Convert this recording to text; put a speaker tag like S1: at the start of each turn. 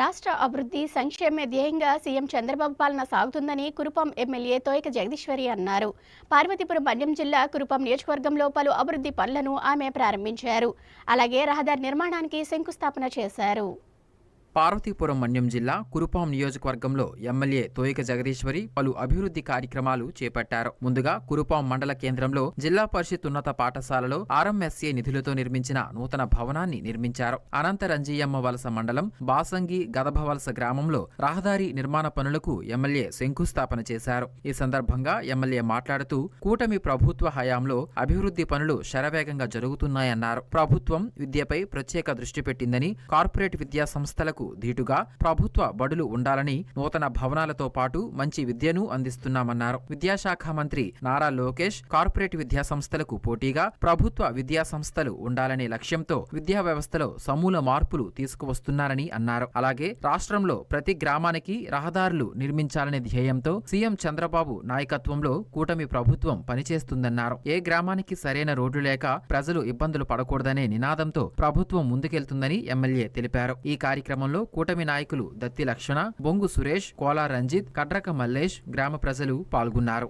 S1: రాష్ట్ర అభివృద్ధి సంక్షేమ ధ్యేయంగా సీఎం చంద్రబాబు పాలన సాగుతుందని కురుపం ఎమ్మెల్యే తోయక జగదీశ్వరి అన్నారు. పార్వతీపురం మన్యం జిల్లా కురుపం నియోజకవర్గంలో పలు అభివృద్ధి పనులను ఆమె ప్రారంభించారు. అలాగే రహదారి నిర్మాణానికి శంకుస్థాపన చేశారు.
S2: పార్వతీపురం మన్యం జిల్లా కురుపాం నియోజకవర్గంలో ఎమ్మెల్యే తోయిక జగదీశ్వరి పలు అభివృద్ధి కార్యక్రమాలు చేపట్టారు. ముందుగా కురుపాం మండల కేంద్రంలో జిల్లా పరిషత్ ఉన్నత పాఠశాలలో ఆర్ఎంఎస్ఏ నిధులతో నిర్మించిన నూతన భవనాన్ని నిర్మించారు. అనంతరంజీయమ్మ వలస మండలం బాసంగి గదభవలస గ్రామంలో రహదారి నిర్మాణ పనులకు ఎమ్మెల్యే శంకుస్థాపన చేశారు. ఈ సందర్భంగా ఎమ్మెల్యే మాట్లాడుతూ కూటమి ప్రభుత్వ హయాంలో అభివృద్ధి పనులు శరవేగంగా జరుగుతున్నాయన్నారు. ప్రభుత్వం విద్యపై ప్రత్యేక దృష్టి పెట్టిందని కార్పొరేట్ విద్యా సంస్థలకు ధీటుగా ప్రభుత్వ బడులు ఉండాలని నూతన భవనాలతో పాటు మంచి విద్యను అందిస్తున్నామన్నారు. విద్యాశాఖ మంత్రి నారా లోకేష్ కార్పొరేట్ విద్యా సంస్థలకు పోటీగా ప్రభుత్వ విద్యా సంస్థలు ఉండాలనే లక్ష్యంతో విద్యా వ్యవస్థలో సమూల మార్పులు తీసుకువస్తున్నారని అన్నారు. అలాగే రాష్ట్రంలో ప్రతి గ్రామానికి రహదారులు నిర్మించాలనే ధ్యేయంతో సీఎం చంద్రబాబు నాయకత్వంలో కూటమి ప్రభుత్వం పనిచేస్తుందన్నారు. ఏ గ్రామానికి సరైన రోడ్లు లేక ప్రజలు ఇబ్బందులు పడకూడదనే నినాదంతో ప్రభుత్వం ముందుకెళ్తుందని ఎమ్మెల్యే తెలిపారు. ఈ కార్యక్రమంలో కార్యక్రమంలో కూటమి నాయకులు దత్తి లక్షణ బొంగు సురేష్ కోలా రంజిత్ కడ్రక మల్లేష్ గ్రామ ప్రజలు పాల్గొన్నారు.